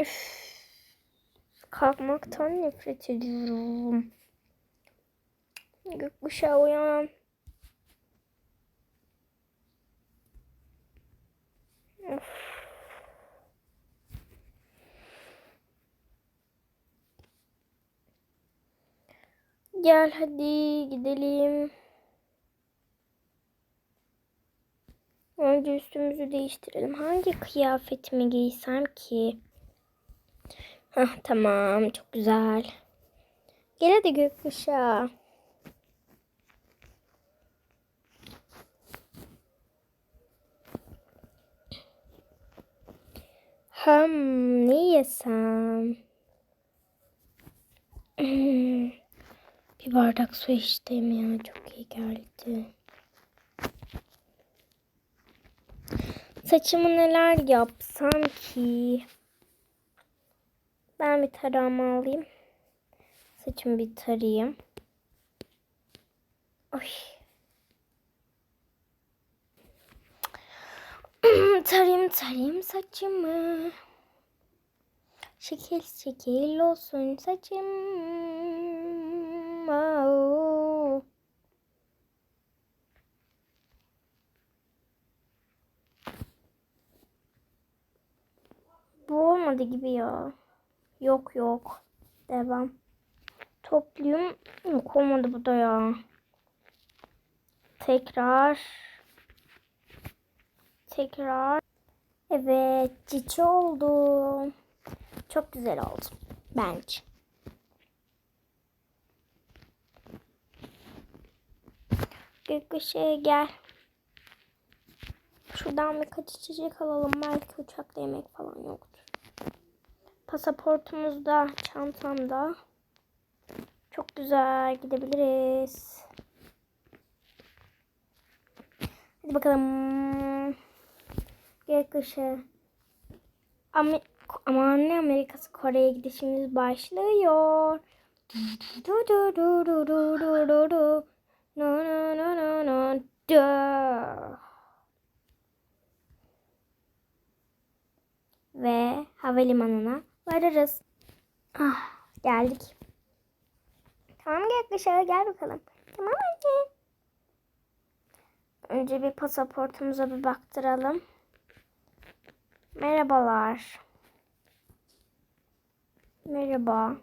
Üf. Kalkmaktan nefret ediyorum. Gökkuşağı uyan. Of. Gel hadi gidelim. Önce üstümüzü değiştirelim. Hangi kıyafetimi giysem ki? Hah tamam çok güzel. Gel hadi gökkuşağı. Ham ne yesem? Bir bardak su içtim ya çok iyi geldi. Saçımı neler yapsam ki? Ben bir tarağımı alayım. Saçımı bir tarayayım. Ay. tarayayım tarayayım saçımı. Şekil şekil olsun saçım. Au. Bu olmadı gibi ya. Yok yok. Devam. Toplayayım. Yok olmadı bu da ya. Tekrar. Tekrar. Evet. Cici oldu. Çok güzel oldu. Bence. Gökkuşağı gel. Şuradan birkaç içecek alalım. Belki uçakta yemek falan yoktur. Pasaportumuz da çantamda. Çok güzel gidebiliriz. Hadi bakalım. Gökkuşağı. Ama, ama ne Amerikası Kore'ye gidişimiz başlıyor. Du du du du du du du du. No no no no no. Du. Ve havalimanına varırız. Ah geldik. Tamam gökkuşağı gel bakalım. Tamam anne. Önce bir pasaportumuza bir baktıralım. Merhabalar. Merhaba.